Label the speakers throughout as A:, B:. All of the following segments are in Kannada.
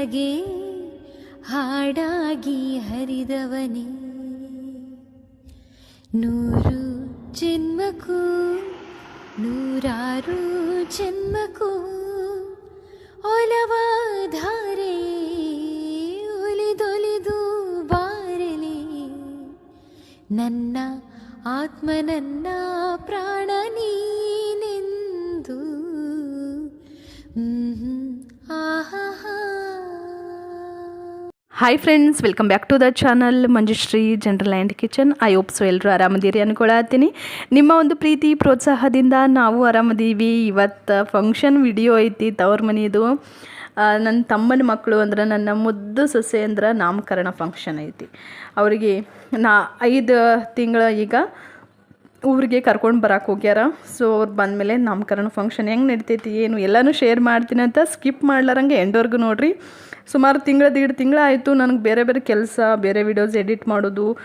A: ನಮಗೆ ಹಾಡಾಗಿ ಹರಿದವನೇ. ನೂರು ಜನ್ಮಕ್ಕೂ ನೂರಾರು ಜನ್ಮಕ್ಕೂ ಒಲವಾಧಾರೆ ಒಲಿದೊಲಿದು ಬಾರಲಿ. ನನ್ನ ಆತ್ಮನನ್ನ ಪ್ರಾಣ
B: hi friends welcome back to the channel Manjushree general and kitchen I hope so ಎಲ್ಲರೂ ಆರಾಮದಿರಿ ಅನ್ಕೊಳತ್ತೀನಿ ನಿಮ್ಮ ಒಂದು ಪ್ರೀತಿ, ಪ್ರೋತ್ಸಾಹದಿಂದ ನಾವು ಆರಾಮದೀವಿ. ಇವತ್ತು ಫಂಕ್ಷನ್ ವಿಡಿಯೋ ಐತಿ ತವ್ರ ಮನೆಯದು ನನ್ನ ತಮ್ಮನ ಮಕ್ಕಳು ಅಂದ್ರೆ ನನ್ನ ಮುದ್ದು ಸೊಸೆ ಅಂದ್ರೆ ನಾಮಕರಣ ಫಂಕ್ಷನ್ ಐತಿ. ಅವರಿಗೆ ನಾ ಐದು ತಿಂಗಳ ಈಗ ಊರಿಗೆ ಕರ್ಕೊಂಡು ಬರಕ್ಕೆ ಹೋಗ್ಯಾರ. ಸೊ ಅವ್ರು ಬಂದಮೇಲೆ ನಾಮಕರಣ ಫಂಕ್ಷನ್ ಹೆಂಗೆ ನಡಿತೈತಿ, ಏನು ಎಲ್ಲನೂ ಶೇರ್ ಮಾಡ್ತೀನಿ ಅಂತ ಸ್ಕಿಪ್ ಮಾಡ್ಲಾರಂಗೆ ಎಂಡೋರ್ಗು ನೋಡ್ರಿ. ಸುಮಾರು ತಿಂಗಳ ದೀಡ್ ತಿಂಗಳ ಆಯಿತು ನನಗೆ ಬೇರೆ ಬೇರೆ ಕೆಲಸ, ಬೇರೆ ವಿಡಿಯೋಸ್ ಎಡಿಟ್ ಮಾಡೋದು.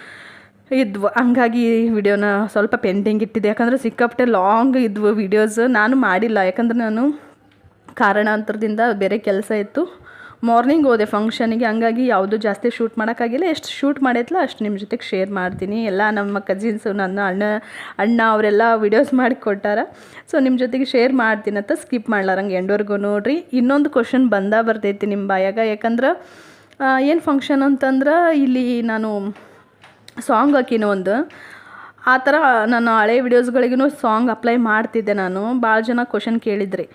B: ಇದ್ವು, ಹಂಗಾಗಿ ವಿಡಿಯೋನ ಸ್ವಲ್ಪ ಪೆಂಡಿಂಗ್ ಇಟ್ಟಿದೆ. ಯಾಕಂದರೆ ಸಿಕ್ಕಾಪಟ್ಟೆ ಲಾಂಗ್ ಇದ್ವು ವಿಡಿಯೋಸ್, ನಾನು ಮಾಡಿಲ್ಲ. ಯಾಕಂದ್ರೆ ನಾನು ಕಾರಣಾಂತರದಿಂದ ಬೇರೆ ಕೆಲಸ ಇತ್ತು. ಮಾರ್ನಿಂಗ್ ಹೋದೆ ಫಂಕ್ಷನಿಗೆ ಹಂಗಾಗಿ ಯಾವುದು ಜಾಸ್ತಿ ಶೂಟ್ ಮಾಡೋಕ್ಕಾಗಿಲ್ಲ. ಎಷ್ಟು ಶೂಟ್ ಮಾಡೈತಲ್ಲ ಅಷ್ಟು ನಿಮ್ಮ ಜೊತೆಗೆ ಶೇರ್ ಮಾಡ್ತೀನಿ. ಎಲ್ಲ ನಮ್ಮ ಕಜಿನ್ಸು ನನ್ನ ಅಣ್ಣ ಅಣ್ಣ ಅವರೆಲ್ಲ ವಿಡಿಯೋಸ್ ಮಾಡಿ ಕೊಟ್ಟಾರ. ಸೊ ನಿಮ್ಮ ಜೊತೆಗೆ ಶೇರ್ ಮಾಡ್ತೀನಿ ಅಂತ ಸ್ಕಿಪ್ ಮಾಡ್ಲಾರಂಗೆ ಎಂಡೋರ್ಗೂ ನೋಡ್ರಿ. ಇನ್ನೊಂದು ಕ್ವಶನ್ ಬಂದ ಬರ್ತೈತಿ ನಿಮ್ಮ ಬಾಯಾಗ. ಯಾಕಂದ್ರೆ ಏನು ಫಂಕ್ಷನ್ ಅಂತಂದ್ರೆ, ಇಲ್ಲಿ ನಾನು ಸಾಂಗ್ ಹಾಕಿನ ಒಂದು. ಆ ಥರ ನಾನು ಹಳೆ ವಿಡಿಯೋಸ್ಗಳಿಗೂ ಸಾಂಗ್ ಅಪ್ಲೈ ಮಾಡ್ತಿದ್ದೆ ನಾನು. ಭಾಳ ಜನ ಕ್ವಶನ್ ಕೇಳಿದ್ರಿ.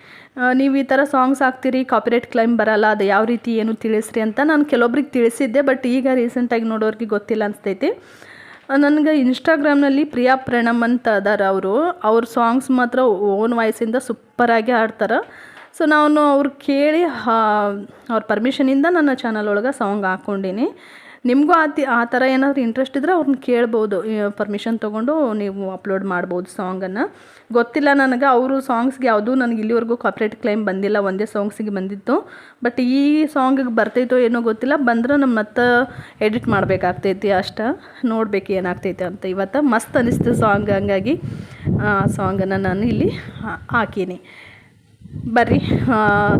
B: ನೀವು ಈ ಥರ ಸಾಂಗ್ಸ್ ಹಾಕ್ತೀರಿ, ಕಾಪಿರೈಟ್ ಕ್ಲೈಮ್ ಬರಲ್ಲ, ಅದು ಯಾವ ರೀತಿ ಏನು ತಿಳಿಸ್ರಿ ಅಂತ ನಾನು ಕೆಲವೊಬ್ರಿಗೆ ತಿಳಿಸಿದ್ದೆ, ಬಟ್ ಈಗ ರೀಸೆಂಟಾಗಿ ನೋಡೋರಿಗೆ ಗೊತ್ತಿಲ್ಲ ಅನಿಸ್ತೈತಿ. ನನಗೆ ಇನ್ಸ್ಟಾಗ್ರಾಮ್ನಲ್ಲಿ ಪ್ರಿಯಾ ಪ್ರಣಮ್ ಅಂತ ಅದಾರ ಅವರು. ಅವ್ರ ಸಾಂಗ್ಸ್ ಮಾತ್ರ ಓನ್ ವಾಯ್ಸಿಂದ ಸೂಪರಾಗಿ ಹಾಡ್ತಾರೆ. ಸೊ ನಾನು ಅವ್ರು ಕೇಳಿ ಅವ್ರ ಪರ್ಮಿಷನಿಂದ ನನ್ನ ಚಾನಲ್ ಒಳಗೆ ಸಾಂಗ್ ಹಾಕ್ಕೊಂಡೀನಿ ನಿಮಗೂ ಆ ಆ ಥರ ಏನಾದರೂ ಇಂಟ್ರೆಸ್ಟ್ ಇದ್ದರೆ ಅವ್ರನ್ನ ಕೇಳ್ಬೋದು. ಪರ್ಮಿಷನ್ ತೊಗೊಂಡು ನೀವು ಅಪ್ಲೋಡ್ ಮಾಡ್ಬೋದು ಸಾಂಗನ್ನು ಗೊತ್ತಿಲ್ಲ ನನಗೆ, ಅವರು ಸಾಂಗ್ಸ್ಗೆ ಯಾವುದೂ ನನಗೆ ಇಲ್ಲಿವರೆಗೂ ಕಾಪ್ರೇಟ್ ಕ್ಲೈಮ್ ಬಂದಿಲ್ಲ, ಒಂದೇ ಸಾಂಗ್ಸಿಗೆ ಬಂದಿತ್ತು. ಬಟ್ ಈ ಸಾಂಗಿಗೆ ಬರ್ತೈತೋ ಏನೋ ಗೊತ್ತಿಲ್ಲ, ಬಂದ್ರೆ ನಮ್ಮ ಮತ್ತೆ ಎಡಿಟ್ ಮಾಡಬೇಕಾಗ್ತೈತಿ ಅಷ್ಟ. ನೋಡ್ಬೇಕು ಏನಾಗ್ತೈತೆ ಅಂತ. ಇವತ್ತು ಮಸ್ತ್ ಅನಿಸ್ತು ಸಾಂಗ್ ಹಂಗಾಗಿ. ಆ ಸಾಂಗನ್ನು ನಾನು ಇಲ್ಲಿ ಹಾಕೀನಿ. ಬರ್ರಿ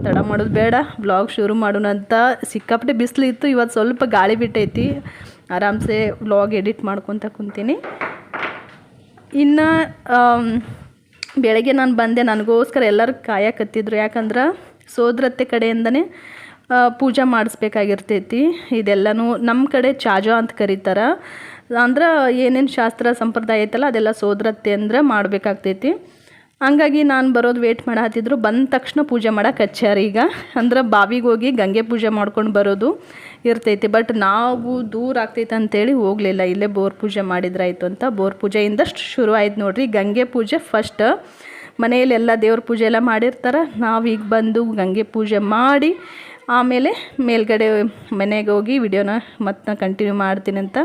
B: ತಡ ಮಾಡೋದು ಬೇಡ ಬ್ಲಾಗ್ ಶುರು ಮಾಡೋಣ ಅಂತ ಸಿಕ್ಕಾಪಟ್ಟೆ ಬಿಸಿಲು ಇತ್ತು, ಇವತ್ತು ಸ್ವಲ್ಪ ಗಾಳಿ ಬಿಟ್ಟೈತಿ. ಆರಾಮ್ಸೆ ವ್ಲಾಗ್ ಎಡಿಟ್ ಮಾಡ್ಕೊತ ಕುಂತೀನಿ. ಇನ್ನು ಬೆಳಗ್ಗೆ ನಾನು ಬಂದೆ, ನನಗೋಸ್ಕರ ಎಲ್ಲರೂ ಕಾಯಕತ್ತಿದ್ರು. ಯಾಕಂದ್ರೆ ಸೋದರತ್ತೆ ಕಡೆಯಿಂದನೇ ಪೂಜೆ ಮಾಡಿಸ್ಬೇಕಾಗಿರ್ತೈತಿ. ಇದೆಲ್ಲನೂ ನಮ್ಮ ಕಡೆ ಚಾಜಾ ಅಂತ ಕರೀತಾರೆ. ಅಂದ್ರೆ ಏನೇನು ಶಾಸ್ತ್ರ ಸಂಪ್ರದಾಯ ಐತಲ್ಲ, ಅದೆಲ್ಲ ಸೋದರತ್ತೆ ಅಂದ್ರೆ ಮಾಡಬೇಕಾಗ್ತೈತಿ. ಹಂಗಾಗಿ ನಾನು ಬರೋದು ವೇಟ್ ಮಾಡತ್ತಿದ್ರು ಬಂದ ತಕ್ಷಣ ಪೂಜೆ ಮಾಡೋಕೆ ಹಚ್ಚಾರ ಈಗ. ಅಂದ್ರೆ ಬಾವಿಗೆ ಹೋಗಿ ಗಂಗೆ ಪೂಜೆ ಮಾಡ್ಕೊಂಡು ಬರೋದು ಇರ್ತೈತಿ. ಬಟ್ ನಾವು ದೂರ ಆಗ್ತೈತೆ ಅಂತೇಳಿ ಹೋಗಲಿಲ್ಲ. ಇಲ್ಲೇ ಬೋರ್ ಪೂಜೆ ಮಾಡಿದ್ರಾಯ್ತು ಅಂತ. ಬೋರ್ ಪೂಜೆಯಿಂದ ಶುರು ಆಯ್ತು ನೋಡ್ರಿ. ಗಂಗೆ ಪೂಜೆ ಫಸ್ಟ್ ಮನೆಯಲ್ಲಿ ಎಲ್ಲ ದೇವ್ರ ಪೂಜೆ ಎಲ್ಲ ಮಾಡಿರ್ತಾರೆ. ನಾವು ಈಗ ಬಂದು ಗಂಗೆ ಪೂಜೆ ಮಾಡಿ ಆಮೇಲೆ ಮೇಲ್ಗಡೆ ಮನೆಗೆ ಹೋಗಿ ವಿಡಿಯೋನ ಮತ್ತೆ ಕಂಟಿನ್ಯೂ ಮಾಡ್ತೀನಿ ಅಂತ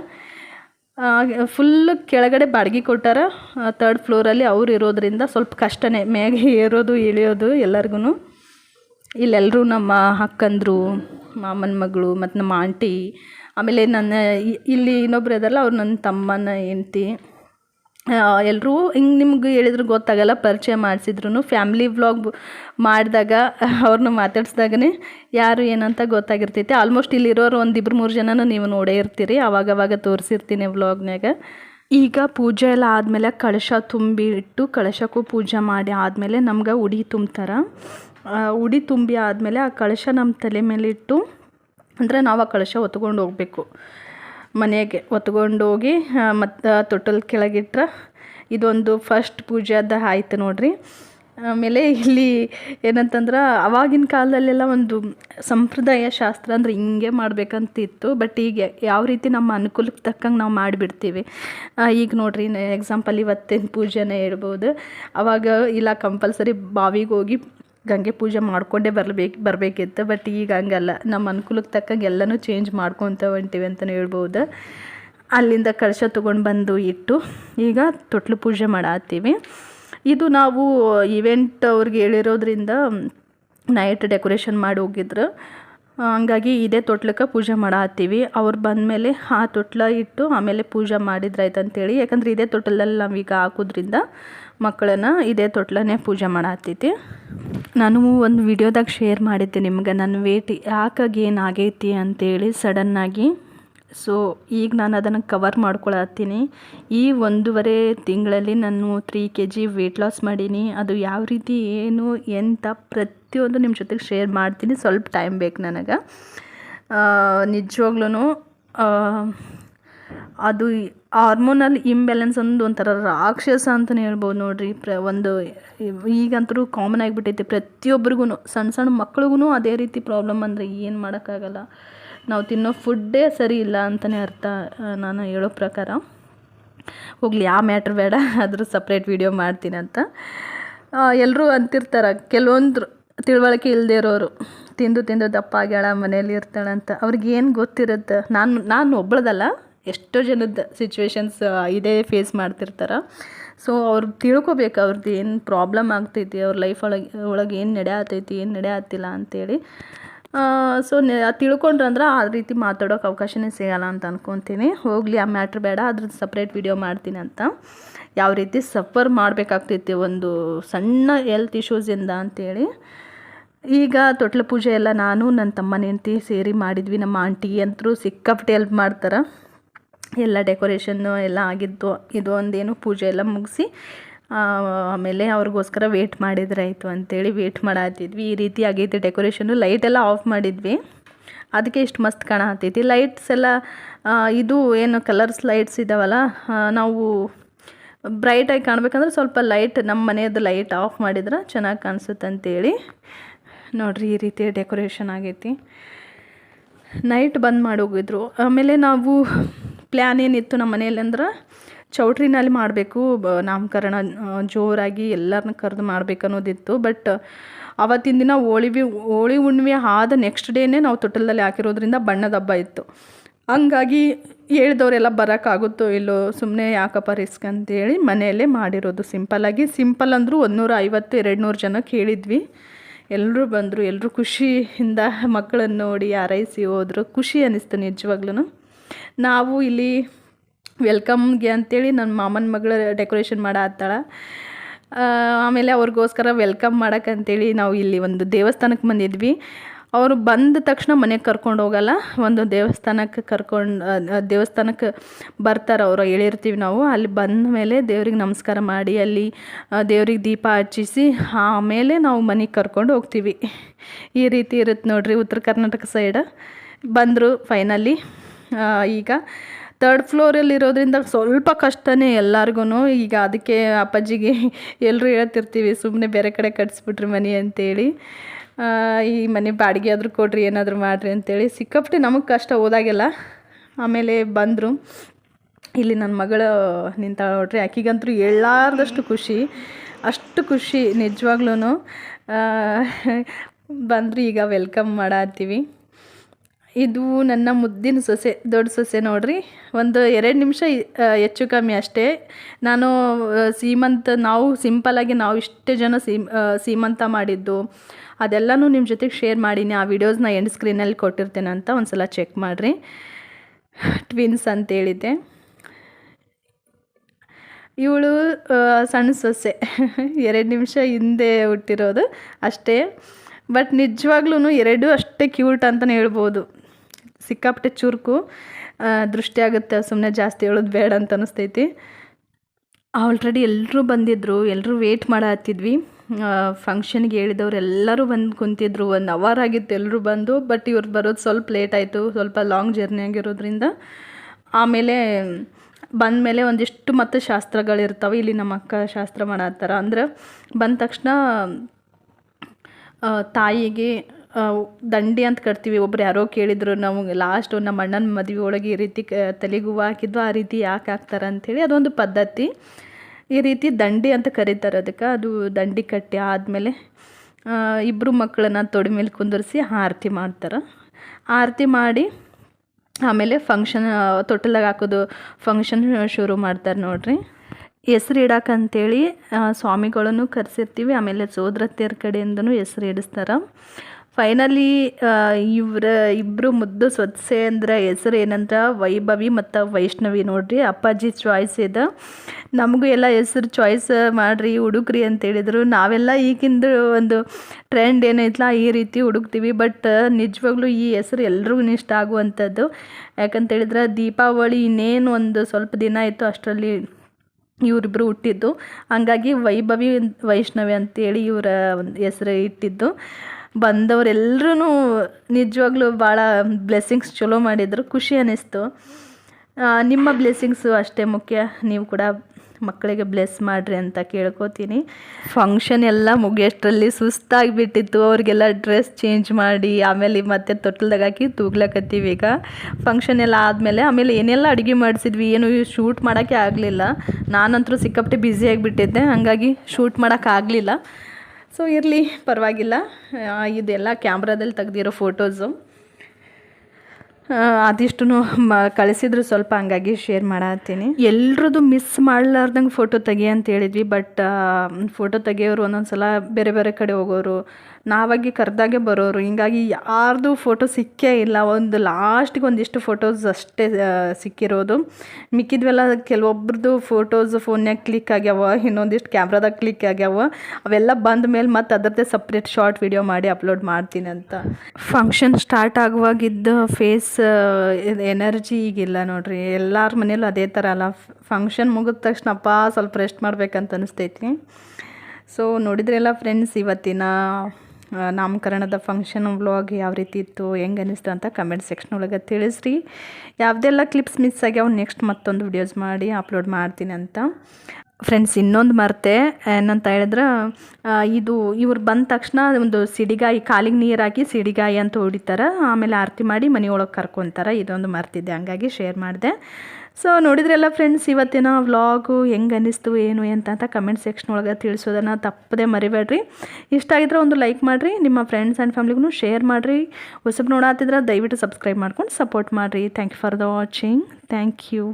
B: ಫುಲ್ ಕೆಳಗಡೆ ಬಾಡಿಗೆ ಕೊಟ್ಟಾರ ತರ್ಡ್ ಫ್ಲೋರಲ್ಲಿ ಅವ್ರು ಇರೋದರಿಂದ ಸ್ವಲ್ಪ ಕಷ್ಟನೇ. ಮ್ಯಾಗೆ ಏರೋದು, ಇಳಿಯೋದು ಎಲ್ಲರಿಗೂ ಇಲ್ಲೆಲ್ಲರೂ ನಮ್ಮ ಅಕ್ಕಂದರು, ಮಾಮನ ಮಗಳು ಮತ್ತು ನಮ್ಮ ಆಂಟಿ, ಆಮೇಲೆ ನನ್ನ ಇಲ್ಲಿ ಇನ್ನೊಬ್ರು ಇದಾರಲ್ಲ, ಅವ್ರು ನನ್ನ ತಮ್ಮನ ಹೆಂಡ್ತಿ. ಎಲ್ಲರೂ ಹಿಂಗೆ ನಿಮ್ಗೆ ಹೇಳಿದ್ರು ಗೊತ್ತಾಗಲ್ಲ, ಪರಿಚಯ ಮಾಡಿಸಿದ್ರು ಫ್ಯಾಮ್ಲಿ ವ್ಲಾಗ್ ಮಾಡಿದಾಗ ಅವ್ರನ್ನ ಮಾತಾಡ್ಸಿದಾಗನೇ ಯಾರು ಏನಂತ ಗೊತ್ತಾಗಿರ್ತೈತಿ. ಆಲ್ಮೋಸ್ಟ್ ಇಲ್ಲಿರೋರು ಒಂದು ಇಬ್ರು ಮೂರು ಜನನ ನೀವು ನೋಡೇ ಇರ್ತೀರಿ, ಅವಾಗವಾಗ ತೋರಿಸಿರ್ತೀನಿ ವ್ಲಾಗ್ನಾಗ ಈಗ ಪೂಜೆ ಎಲ್ಲ ಆದಮೇಲೆ ಕಳಶ ತುಂಬಿ ಇಟ್ಟು ಕಳಶಕ್ಕೂ ಪೂಜೆ ಮಾಡಿ ಆದಮೇಲೆ ನಮ್ಗೆ ಉಡಿ ತುಂಬ್ತಾರೆ. ಉಡಿ ತುಂಬಿ ಆದಮೇಲೆ ಆ ಕಳಶ ನಮ್ಮ ತಲೆ ಮೇಲೆ ಇಟ್ಟು ಅಂದರೆ ನಾವು ಆ ಕಳಶ ಹೊತ್ಕೊಂಡು ಹೋಗಬೇಕು. ಮನೆಗೆ ಹೊತ್ಕೊಂಡೋಗಿ ಮತ್ತು ತೊಟ್ಟಲ್ ಕೆಳಗಿಟ್ರೆ ಇದೊಂದು ಫಸ್ಟ್ ಪೂಜೆ ಅದ ಆಯ್ತು ನೋಡಿರಿ. ಆಮೇಲೆ ಇಲ್ಲಿ ಏನಂತಂದ್ರೆ ಅವಾಗಿನ ಕಾಲದಲ್ಲೆಲ್ಲ ಒಂದು ಸಂಪ್ರದಾಯ ಶಾಸ್ತ್ರ ಅಂದ್ರೆ ಹಿಂಗೆ ಮಾಡಬೇಕಂತಿತ್ತು ಬಟ್ ಈಗ ಯಾವ ರೀತಿ ನಮ್ಮ ಅನುಕೂಲಕ್ಕೆ ತಕ್ಕಂಗೆ ನಾವು ಮಾಡಿಬಿಡ್ತೀವಿ. ಈಗ ನೋಡ್ರಿ ಎಕ್ಸಾಂಪಲ್ ಇವತ್ತಿನ ಪೂಜೆನೇ ಹೇಳ್ಬೋದು. ಅವಾಗ ಇಲ್ಲ ಕಂಪಲ್ಸರಿ ಬಾವಿಗೆ ಹೋಗಿ ಗಂಗೆ ಪೂಜೆ ಮಾಡ್ಕೊಂಡೇ ಬರಬೇಕು, ಬರಬೇಕಿತ್ತು. ಬಟ್ ಈಗ ಹಂಗಲ್ಲ. ನಮ್ಮ ಅನುಕೂಲಕ್ಕೆ ತಕ್ಕಂಗೆ ಎಲ್ಲನೂ ಚೇಂಜ್ ಮಾಡ್ಕೊತ ಹೊಂಟಿವಿ ಅಂತಲೇ ಹೇಳ್ಬೋದು. ಅಲ್ಲಿಂದ ಕಳಶ ತೊಗೊಂಡು ಬಂದು ಇಟ್ಟು ಈಗ ತೊಟ್ಲು ಪೂಜೆ ಮಾಡತ್ತೀವಿ. ಇದು ನಾವು ಇವೆಂಟ್ ಅವ್ರಿಗೆ ಹೇಳಿರೋದ್ರಿಂದ ನೈಟ್ ಡೆಕೋರೇಷನ್ ಮಾಡಿ ಹೋಗಿದ್ರು. ಹಂಗಾಗಿ ಇದೇ ತೊಟ್ಲಕ್ಕೆ ಪೂಜೆ ಮಾಡತ್ತೀವಿ. ಅವ್ರು ಬಂದಮೇಲೆ ಆ ತೊಟ್ಲ ಇಟ್ಟು ಆಮೇಲೆ ಪೂಜೆ ಮಾಡಿದ್ರಾಯ್ತು ಅಂತೇಳಿ ಯಾಕಂದ್ರೆ ಇದೇ ತೊಟ್ಲಲ್ಲಿ ನಾವೀಗ ಹಾಕೋದ್ರಿಂದ ಮಕ್ಕಳನ್ನ ಇದೇ ತೊಟ್ಲನೇ ಪೂಜೆ ಮಾಡತ್ತೈತಿ ನಾನು ಒಂದು ವಿಡಿಯೋದಾಗ ಶೇರ್ ಮಾಡಿದ್ದೆ ನಿಮ್ಗೆ ನನ್ನ ವೇಟ್ ಯಾಕಾಗಿ ಏನಾಗೈತಿ ಅಂತೇಳಿ ಸಡನ್ನಾಗಿ ಸೊ ಈಗ ನಾನು ಅದನ್ನು ಕವರ್ ಮಾಡ್ಕೊಳತ್ತೀನಿ. ಈ ಒಂದೂವರೆ ತಿಂಗಳಲ್ಲಿ ನಾನು three K G weight loss ಮಾಡೀನಿ. ಅದು ಯಾವ ರೀತಿ, ಏನು ಎಂಥ ಪ್ರತಿಯೊಂದು ನಿಮ್ಮ ಜೊತೆಗೆ ಶೇರ್ ಮಾಡ್ತೀನಿ. ಸ್ವಲ್ಪ ಟೈಮ್ ಬೇಕು ನನಗೆ. ನಿಜವಾಗ್ಲೂ ಅದು ಹಾರ್ಮೋನಲ್ ಇಂಬ್ಯಾಲೆನ್ಸ್ ಅಂದು ಒಂಥರ ರಾಕ್ಷಸ ಅಂತಲೇ ಹೇಳ್ಬೋದು ನೋಡಿರಿ. ಪ್ರ ಒಂದು ಈಗಂತರೂ ಕಾಮನ್ ಆಗಿಬಿಟ್ಟೈತಿ. ಪ್ರತಿಯೊಬ್ರಿಗೂ ಸಣ್ಣ ಸಣ್ಣ ಮಕ್ಳಿಗೂ ಅದೇ ರೀತಿ ಪ್ರಾಬ್ಲಮ್ ಅಂದರೆ ಏನು ಮಾಡೋಕ್ಕಾಗಲ್ಲ. ನಾವು ತಿನ್ನೋ ಫುಡ್ಡೇ ಸರಿ ಇಲ್ಲ ಅಂತಲೇ ಅರ್ಥ ನಾನು ಹೇಳೋ ಪ್ರಕಾರ. ಹೋಗಲಿ ಯಾವ ಮ್ಯಾಟ್ರ್ ಬೇಡ ಅದ್ರ ಸಪ್ರೇಟ್ ವಿಡಿಯೋ ಮಾಡ್ತೀನಿ ಅಂತ. ಎಲ್ಲರೂ ಅಂತಿರ್ತಾರೆ ಕೆಲವೊಂದು ತಿಳುವಳಿಕೆ ಇಲ್ಲದೆ ಇರೋರು, ತಿಂದು ತಿಂದು ದಪ್ಪ ಆಗ್ಯಾಳ ಮನೇಲಿ ಇರ್ತಾಳೆ ಅಂತ ಅವ್ರಿಗೆ ಏನು ಗೊತ್ತಿರುತ್ತೆ? ನಾನು ನಾನು ಒಬ್ಬಳದಲ್ಲ ಎಷ್ಟೋ ಜನದ ಸಿಚುವೇಶನ್ಸ್ ಇದೇ ಫೇಸ್ ಮಾಡ್ತಿರ್ತಾರೆ. ಸೊ ಅವ್ರು ತಿಳ್ಕೊಬೇಕು ಅವ್ರದ್ದು ಏನು ಪ್ರಾಬ್ಲಮ್ ಆಗ್ತೈತಿ, ಅವ್ರ ಲೈಫ್ ಒಳಗೆ ಒಳಗೆ ಏನು ನಡೆಯತ್ತೈತಿ ಏನು ನಡೆಯತ್ತಿಲ್ಲ ಅಂತೇಳಿ. ಸೊ ತಿಳ್ಕೊಂಡ್ರೆ ಅಂದ್ರೆ ಆ ರೀತಿ ಮಾತಾಡೋಕೆ ಅವಕಾಶನೇ ಸಿಗಲ್ಲ ಅಂತ ಅನ್ಕೊತೀನಿ. ಹೋಗಲಿ, ಆ ಮ್ಯಾಟ್ರ್ ಬೇಡ ಅದ್ರದ್ದು ಸಪ್ರೇಟ್ ವಿಡಿಯೋ ಮಾಡ್ತೀನಿ ಅಂತ. ಯಾವ ರೀತಿ ಸಫರ್ ಮಾಡಬೇಕಾಗ್ತೈತಿ ಒಂದು ಸಣ್ಣ ಹೆಲ್ತ್ ಇಶ್ಯೂಸಿಂದ ಅಂತೇಳಿ. ಈಗ ತೊಟ್ಲ ಪೂಜೆ ಎಲ್ಲ ನಾನು ನನ್ನ ತಮ್ಮನ ಹೆಂಡತಿ ಸೇರಿ ಮಾಡಿದ್ವಿ, ನಮ್ಮ ಆಂಟಿ ಅಂತರೂ ಸಿಕ್ಕಾಪಟ್ಟೆ ಹೆಲ್ಪ್ ಮಾಡ್ತಾರೆ. ಎಲ್ಲ ಡೆಕೋರೇಷನ್ನು ಎಲ್ಲ ಆಗಿದ್ದು, ಇದು ಒಂದೇನು ಪೂಜೆ ಎಲ್ಲ ಮುಗಿಸಿ ಆಮೇಲೆ ಅವ್ರಿಗೋಸ್ಕರ ವೇಟ್ ಮಾಡಿದ್ರಾಯಿತು ಅಂತೇಳಿ ವೇಟ್ ಮಾಡಾತಿದ್ವಿ. ಈ ರೀತಿ ಆಗೈತೆ ಡೆಕೋರೇಷನ್ನು ಲೈಟೆಲ್ಲ ಆಫ್ ಮಾಡಿದ್ವಿ. ಅದಕ್ಕೆ ಇಷ್ಟು ಮಸ್ತ್ ಕಾಣತ್ತೈತಿ ಲೈಟ್ಸ್ ಎಲ್ಲ ಇದು ಏನು ಕಲರ್ಸ್ ಲೈಟ್ಸ್ ಇದ್ದಾವಲ್ಲ ನಾವು ಬ್ರೈಟಾಗಿ ಕಾಣಬೇಕಂದ್ರೆ ಸ್ವಲ್ಪ ಲೈಟ್ ನಮ್ಮ ಮನೆಯದು ಲೈಟ್ ಆಫ್ ಮಾಡಿದ್ರೆ ಚೆನ್ನಾಗಿ ಕಾಣಿಸುತ್ತೆ ಅಂತೇಳಿ ನೋಡ್ರಿ ಈ ರೀತಿ ಡೆಕೋರೇಷನ್ ಆಗೈತಿ. ನೈಟ್ ಬಂದ್ ಮಾಡೋಗಿದ್ರು ಆಮೇಲೆ ನಾವು ಪ್ಲ್ಯಾನ್ ಏನಿತ್ತು ನಮ್ಮ ಮನೆಯಲ್ಲಿ ಅಂದ್ರೆ ಚೌಟ್ರಿನಲ್ಲಿ ಮಾಡಬೇಕು ನಾಮಕರಣ ಜೋರಾಗಿ ಎಲ್ಲರನ್ನ ಕರೆದು ಮಾಡಬೇಕು ಅನ್ನೋದಿತ್ತು ಬಟ್ ಅವತ್ತಿನ ದಿನ ಹೋಳಿವಿ ಹೋಳಿ ಹುಣ್ಣಿಮೆ ಆದ ನೆಕ್ಸ್ಟ್ ಡೇನೇ ನಾವು ತೊಟ್ಟಲದಲ್ಲಿ ಹಾಕಿರೋದ್ರಿಂದ ಬಣ್ಣದ ಹಬ್ಬ ಇತ್ತು. ಹಂಗಾಗಿ ಹೇಳಿದವರೆಲ್ಲ ಬರೋಕ್ಕಾಗುತ್ತೋ ಇಲ್ಲೋ ಸುಮ್ಮನೆ ಯಾಕಪ್ಪ ರಿಸ್ಕ್ ಅಂತೇಳಿ ಮನೆಯಲ್ಲೇ ಮಾಡಿರೋದು. ಸಿಂಪಲ್ಲಾಗಿ ಸಿಂಪಲ್ ಅಂದರೂ ಒಂದೂರ ಐವತ್ತು ಎರಡು ನೂರು ಜನ ಕೇಳಿದ್ವಿ ಎಲ್ಲರೂ ಬಂದರು ಎಲ್ಲರೂ ಖುಷಿಯಿಂದ ಮಕ್ಕಳನ್ನು ನೋಡಿ ಆರೈಸಿ ಹೋದರು. ಖುಷಿ ಅನ್ನಿಸ್ತು ನಿಜವಾಗ್ಲೂ ನಾವು ಇಲ್ಲಿ ವೆಲ್ಕಮ್ಗೆ ಅಂತೇಳಿ ನನ್ನ ಮಾಮನ ಮಗಳ ಡೆಕೋರೇಷನ್ ಮಾಡತ್ತಾಳ ಆಮೇಲೆ ಅವ್ರಿಗೋಸ್ಕರ ವೆಲ್ಕಮ್ ಮಾಡೋಕ್ಕಂತೇಳಿ ನಾವು ಇಲ್ಲಿ ಒಂದು ದೇವಸ್ಥಾನಕ್ಕೆ ಬಂದಿದ್ವಿ. ಅವರು ಬಂದ ತಕ್ಷಣ ಮನೆಗೆ ಕರ್ಕೊಂಡು ಹೋಗಲ್ಲ, ಒಂದು ದೇವಸ್ಥಾನಕ್ಕೆ ಕರ್ಕೊಂಡು ದೇವಸ್ಥಾನಕ್ಕೆ ಬರ್ತಾರೆ ಅವರು, ಹೇಳಿರ್ತೀವಿ ನಾವು. ಅಲ್ಲಿ ಬಂದ ಮೇಲೆ ದೇವ್ರಿಗೆ ನಮಸ್ಕಾರ ಮಾಡಿ, ಅಲ್ಲಿ ದೇವ್ರಿಗೆ ದೀಪ ಹಚ್ಚಿಸಿ, ಆಮೇಲೆ ನಾವು ಮನೆಗೆ ಕರ್ಕೊಂಡು ಹೋಗ್ತೀವಿ. ಈ ರೀತಿ ಇರುತ್ತೆ ನೋಡಿರಿ ಉತ್ತರ ಕರ್ನಾಟಕ ಸೈಡ್. ಬಂದರು ಫೈನಲಿ ಈಗ ತರ್ಡ್ ಫ್ಲೋರಲ್ಲಿ ಇರೋದ್ರಿಂದ ಸ್ವಲ್ಪ ಕಷ್ಟನೇ ಎಲ್ಲರಿಗೂ ಈಗ ಅದಕ್ಕೆ ಅಪ್ಪಾಜಿಗೆ ಎಲ್ಲರೂ ಹೇಳ್ತಿರ್ತೀವಿ ಸುಮ್ಮನೆ ಬೇರೆ ಕಡೆ ಕಟ್ಸಿಬಿಟ್ರಿ ಮನೆ ಅಂತೇಳಿ. ಈ ಮನೆ ಬಾಡಿಗೆ ಆದರೂ ಕೊಡ್ರಿ, ಏನಾದರೂ ಮಾಡಿರಿ ಅಂತೇಳಿ. ಸಿಕ್ಕಾಪಟ್ಟೆ ನಮಗೆ ಕಷ್ಟ ಹೋದಾಗೆಲ್ಲ. ಆಮೇಲೆ ಬಂದರು. ಇಲ್ಲಿ ನನ್ನ ಮಗಳು ನಿಂತಾಳ ನೋಡ್ರಿ, ಆಕಿಗಂತೂ ಎಲ್ಲಾರ್ದಷ್ಟು ಖುಷಿ. ಅಷ್ಟು ಖುಷಿ ನಿಜವಾಗ್ಲೂ ಬಂದರು, ಈಗ ವೆಲ್ಕಮ್ ಮಾಡತ್ತೀವಿ. ಇದು ನನ್ನ ಮುದ್ದಿನ ಸೊಸೆ, ದೊಡ್ಡ ಸೊಸೆ ನೋಡ್ರಿ. ಒಂದು ಎರಡು ನಿಮಿಷ ಹೆಚ್ಚು ಕಮ್ಮಿ ಅಷ್ಟೇ. ನಾನು ಸೀಮಂತ, ನಾವು ಸಿಂಪಲ್ಲಾಗಿ ನಾವು ಇಷ್ಟೇ ಜನ ಸೀಮ್ ಸೀಮಂತ ಮಾಡಿದ್ದು. ಅದೆಲ್ಲನೂ ನಿಮ್ಮ ಜೊತೆಗೆ ಶೇರ್ ಮಾಡೀನಿ. ಆ ವಿಡಿಯೋಸ್ನ ಎಂಡ್ ಸ್ಕ್ರೀನಲ್ಲಿ ಕೊಟ್ಟಿರ್ತೇನೆ ಅಂತ ಒಂದು ಸಲ ಚೆಕ್ ಮಾಡಿರಿ ಟ್ವಿನ್ಸ್ ಅಂತೇಳಿದ್ದೆ ಇವಳು ಸಣ್ಣ ಸೊಸೆ. ಎರಡು ನಿಮಿಷ ಹಿಂದೆ ಹುಟ್ಟಿರೋದು ಅಷ್ಟೇ. ಬಟ್ ನಿಜವಾಗ್ಲೂ ಎರಡೂ ಅಷ್ಟೇ ಕ್ಯೂಟ್ ಅಂತಲೇ ಹೇಳ್ಬೋದು. ಸಿಕ್ಕಾಪಟ್ಟೆ ಚುರುಕು ದೃಷ್ಟಿ ಆಗುತ್ತೆ ಸುಮ್ಮನೆ ಜಾಸ್ತಿ ಹೇಳೋದು ಬೇಡ ಅಂತ ಅನಿಸ್ತೈತಿ. ಆಲ್ರೆಡಿ ಎಲ್ಲರೂ ಬಂದಿದ್ದರು ಎಲ್ಲರೂ ವೇಟ್ ಮಾಡತ್ತಿದ್ವಿ ಫಂಕ್ಷನ್ಗೆ ಹೇಳಿದವ್ರು ಎಲ್ಲರೂ ಬಂದು ಕುಂತಿದ್ರು ಒಂದು ಅವರ್ ಆಗಿತ್ತು ಎಲ್ಲರೂ ಬಂದು ಬಟ್ ಇವ್ರು ಬರೋದು ಸ್ವಲ್ಪ ಲೇಟ್ ಆಯಿತು, ಸ್ವಲ್ಪ ಲಾಂಗ್ ಜರ್ನಿ ಆಗಿರೋದ್ರಿಂದ. ಆಮೇಲೆ ಬಂದ ಮೇಲೆ ಒಂದಿಷ್ಟು ಮತ್ತು ಶಾಸ್ತ್ರಗಳಿರ್ತಾವೆ ಇಲ್ಲಿ ನಮ್ಮ ಅಕ್ಕ ಶಾಸ್ತ್ರ ಮಾಡತ್ತಾರ ಅಂದ್ರೆ ಬಂದ ತಕ್ಷಣ ತಾಯಿಗೆ ದಂಡಿ ಅಂತ ಕಟ್ತೀವಿ. ಒಬ್ರು ಯಾರೋ ಕೇಳಿದ್ರು, ನಾವು ಲಾಸ್ಟ್ ನಮ್ಮ ಅಣ್ಣನ ಮದುವೆ ಒಳಗೆ ಈ ರೀತಿ ತಲೆಗೆ ಹೂವು ಹಾಕಿದ್ದು ಆ ರೀತಿ ಯಾಕೆ ಹಾಕ್ತಾರೆ? ಅಂಥೇಳಿ ಅದೊಂದು ಪದ್ಧತಿ. ಈ ರೀತಿ ದಂಡಿ ಅಂತ ಕರೀತಾರೆ ಅದಕ್ಕೆ. ಅದು ದಂಡಿ ಕಟ್ಟಿ ಆದಮೇಲೆ ಇಬ್ಬರು ಮಕ್ಕಳನ್ನ ತೊಡೆ ಮೇಲೆ ಕುಂದರಿಸಿ ಆರತಿ ಮಾಡ್ತಾರೆ. ಆರತಿ ಮಾಡಿ ಆಮೇಲೆ ಫಂಕ್ಷನ್ ತೊಟ್ಟಲಾಗ ಹಾಕೋದು ಫಂಕ್ಷನ್ ಶುರು ಮಾಡ್ತಾರೆ ನೋಡ್ರಿ. ಹೆಸ್ರು ಇಡಕ್ಕಂತೇಳಿ ಸ್ವಾಮಿಗಳನ್ನು ಕರೆಸಿರ್ತೀವಿ. ಆಮೇಲೆ ಸೋದರತ್ತೆಯರ ಕಡೆಯಿಂದನೂ ಹೆಸ್ರು ಇಡಿಸ್ತಾರೆ. ಫೈನಲಿ ಇವ್ರ ಇಬ್ಬರು ಮುದ್ದು ಸೊಸೆ ಅಂದ್ರೆ ಹೆಸರು ಏನಂತ ವೈಭವಿ ಮತ್ತು ವೈಷ್ಣವಿ ನೋಡ್ರಿ, ಅಪ್ಪಾಜಿ ಚಾಯ್ಸ್ ಇದೆ. ನಮಗೂ ಎಲ್ಲ ಹೆಸರು ಚಾಯ್ಸ್ ಮಾಡಿರಿ, ಹುಡುಕ್ರಿ ಅಂತ ಹೇಳಿದರು. ನಾವೆಲ್ಲ ಈಗಿಂದು ಒಂದು ಟ್ರೆಂಡ್ ಏನೈತಲ್ಲ ಈ ರೀತಿ ಹುಡುಕ್ತೀವಿ. ಬಟ್ ನಿಜವಾಗ್ಲೂ ಈ ಹೆಸರು ಎಲ್ರಿಗೂ ಇಷ್ಟ ಆಗುವಂಥದ್ದು ಯಾಕಂತ ಹೇಳಿದ್ರೆ, ದೀಪಾವಳಿ ಇನ್ನೇನು ಒಂದು ಸ್ವಲ್ಪ ದಿನ ಆಯಿತು ಅಷ್ಟರಲ್ಲಿ ಇವರಿಬ್ಬರು ಹುಟ್ಟಿದ್ದು. ಹಂಗಾಗಿ ವೈಭವಿ, ವೈಷ್ಣವಿ ಅಂತೇಳಿ ಇವರ ಒಂದು ಹೆಸರು ಇಟ್ಟಿದ್ದು. ಬಂದವರೆಲ್ಲರೂ ನಿಜವಾಗ್ಲೂ ಭಾಳ ಬ್ಲೆಸ್ಸಿಂಗ್ಸ್ ಚಲೋ ಮಾಡಿದ್ರು, ಖುಷಿ ಅನ್ನಿಸ್ತು ನಿಮ್ಮ ಬ್ಲೆಸ್ಸಿಂಗ್ಸು ಅಷ್ಟೇ ಮುಖ್ಯ, ನೀವು ಕೂಡ ಮಕ್ಕಳಿಗೆ ಬ್ಲೆಸ್ ಮಾಡಿರಿ ಅಂತ ಕೇಳ್ಕೊತೀನಿ. ಫಂಕ್ಷನ್ ಎಲ್ಲ ಮುಗಿಯೋಷ್ಟರಲ್ಲಿ ಸುಸ್ತಾಗಿಬಿಟ್ಟಿತ್ತು, ಅವ್ರಿಗೆಲ್ಲ ಡ್ರೆಸ್ ಚೇಂಜ್ ಮಾಡಿ, ಆಮೇಲೆ ಮತ್ತೆ ತೊಟ್ಟಲ್ದಾಗ ಹಾಕಿ ತೂಗ್ಲಕತ್ತೀವಿ ಈಗ. ಫಂಕ್ಷನ್ ಎಲ್ಲ ಆದಮೇಲೆ, ಆಮೇಲೆ ಏನೆಲ್ಲ ಅಡುಗೆ ಮಾಡಿಸಿದ್ವಿ, ಏನು ಶೂಟ್ ಮಾಡೋಕ್ಕೆ ಆಗಲಿಲ್ಲ. ನಾನಂತರೂ ಸಿಕ್ಕಾಪಟ್ಟೆ ಬ್ಯುಸಿ ಆಗಿಬಿಟ್ಟಿದ್ದೆ, ಹಾಗಾಗಿ ಶೂಟ್ ಮಾಡೋಕ್ಕಾಗಲಿಲ್ಲ ಸೊ ಇರಲಿ ಪರವಾಗಿಲ್ಲ. ಇದೆಲ್ಲ ಕ್ಯಾಮ್ರಾದಲ್ಲಿ ತೆಗ್ದಿರೋ ಫೋಟೋಸು ಅದಿಷ್ಟು ಕಳಿಸಿದ್ರು ಸ್ವಲ್ಪ ಹಂಗಾಗಿ ಶೇರ್ ಮಾಡತ್ತೀನಿ. ಎಲ್ರದ್ದು ಮಿಸ್ ಮಾಡ್ಲಾರ್ದಂಗೆ ಫೋಟೋ ತೆಗಿ ಅಂತ ಹೇಳಿದ್ವಿ ಬಟ್ ಫೋಟೋ ತೆಗಿಯೋರು ಒಂದೊಂದು ಸಲ ಬೇರೆ ಬೇರೆ ಕಡೆ ಹೋಗೋರು, ನಾವಾಗಿ ಕರೆದಾಗೆ ಬರೋರು, ಹಿಂಗಾಗಿ ಯಾರ್ದು ಫೋಟೋ ಸಿಕ್ಕೇ ಇಲ್ಲ. ಒಂದು ಲಾಸ್ಟಿಗೆ ಒಂದಿಷ್ಟು ಫೋಟೋಸ್ ಅಷ್ಟೇ ಸಿಕ್ಕಿರೋದು. ಮಿಕ್ಕಿದ್ವೆಲ್ಲ ಕೆಲವೊಬ್ರದ್ದು ಫೋಟೋಸ್ ಫೋನ್ಯಾಗ ಕ್ಲಿಕ್ ಆಗ್ಯಾವ, ಇನ್ನೊಂದಿಷ್ಟು ಕ್ಯಾಮ್ರಾದಾಗ ಕ್ಲಿಕ್ ಆಗ್ಯಾವ. ಅವೆಲ್ಲ ಬಂದ ಮೇಲೆ ಮತ್ತೆ ಅದರದ್ದೇ ಸಪ್ರೇಟ್ ಶಾರ್ಟ್ ವಿಡಿಯೋ ಮಾಡಿ ಅಪ್ಲೋಡ್ ಮಾಡ್ತೀನಿ ಅಂತ. ಫಂಕ್ಷನ್ ಸ್ಟಾರ್ಟ್ ಆಗುವಾಗಿದ್ದ ಫೇಸ್ ಎನರ್ಜಿ ಈಗಿಲ್ಲ ನೋಡ್ರಿ. ಎಲ್ಲರ ಮನೇಲೂ ಅದೇ ಥರ ಅಲ್ಲ. ಫಂಕ್ಷನ್ ಮುಗಿದ ತಕ್ಷಣಪ್ಪ ಸ್ವಲ್ಪ ರೆಸ್ಟ್ ಮಾಡ್ಬೇಕಂತ ಅನಿಸ್ತೈತಿ. ಸೊ ನೋಡಿದ್ರೆಲ್ಲ ಫ್ರೆಂಡ್ಸ್ ಇವತ್ತಿನ ನಾಮಕರಣದ ಫಂಕ್ಷನ್ ವ್ಲಾಗ್ ಯಾವ ರೀತಿ ಇತ್ತು, ಹೆಂಗೆ ಅನಿಸ್ತು ಅಂತ ಕಮೆಂಟ್ ಸೆಕ್ಷನ್ ಒಳಗೆ ತಿಳಿಸ್ರಿ. ಯಾವುದೆಲ್ಲ ಕ್ಲಿಪ್ಸ್ ಮಿಸ್ ಆಗ್ಯಾವ ನೆಕ್ಸ್ಟ್ ಮತ್ತೊಂದು ವಿಡಿಯೋಸ್ ಮಾಡಿ ಅಪ್ಲೋಡ್ ಮಾಡ್ತೀನಿ ಅಂತ. ಫ್ರೆಂಡ್ಸ್ ಇನ್ನೊಂದು ಮರೆತೆ ಏನಂತ ಹೇಳಿದ್ರೆ ಇದು ಇವ್ರು ಬಂದ ತಕ್ಷಣ ಒಂದು ಸಿಡಿಗಾಯಿ, ಕಾಲಿಗೆ ನೀರು ಹಾಕಿ ಸಿಡಿಗಾಯಿ ಅಂತ ಹೊಡಿತಾರೆ. ಆಮೇಲೆ ಆರತಿ ಮಾಡಿ ಮನೆಯೊಳಗೆ ಕರ್ಕೊತಾರೆ. ಇದೊಂದು ಮರ್ತಿದ್ದೆ ಹಂಗಾಗಿ ಶೇರ್ ಮಾಡಿದೆ. ಸೊ ನೋಡಿದ್ರೆಲ್ಲ ಫ್ರೆಂಡ್ಸ್ ಇವತ್ತಿನ ವ್ಲಾಗು ಹೆಂಗೆ ಅನ್ನಿಸ್ತು ಏನು ಅಂತ ಅಂತ ಕಮೆಂಟ್ ಸೆಕ್ಷನ್ ಒಳಗೆ ತಿಳಿಸೋದನ್ನು ತಪ್ಪದೆ ಮರಿಬೇಡ್ರಿ. ಇಷ್ಟ ಆಗಿದ್ರೆ ಒಂದು ಲೈಕ್ ಮಾಡಿರಿ. ನಿಮ್ಮ ಫ್ರೆಂಡ್ಸ್ ಆ್ಯಂಡ್ ಫ್ಯಾಮ್ಲಿಗೂ ಶೇರ್ ಮಾಡಿರಿ. ಹೊಸಬ್ ನೋಡಾತಿದ್ರೆ ದಯವಿಟ್ಟು ಸಬ್ಸ್ಕ್ರೈಬ್ ಮಾಡ್ಕೊಂಡು ಸಪೋರ್ಟ್ ಮಾಡಿರಿ. Thank you for the watching thank you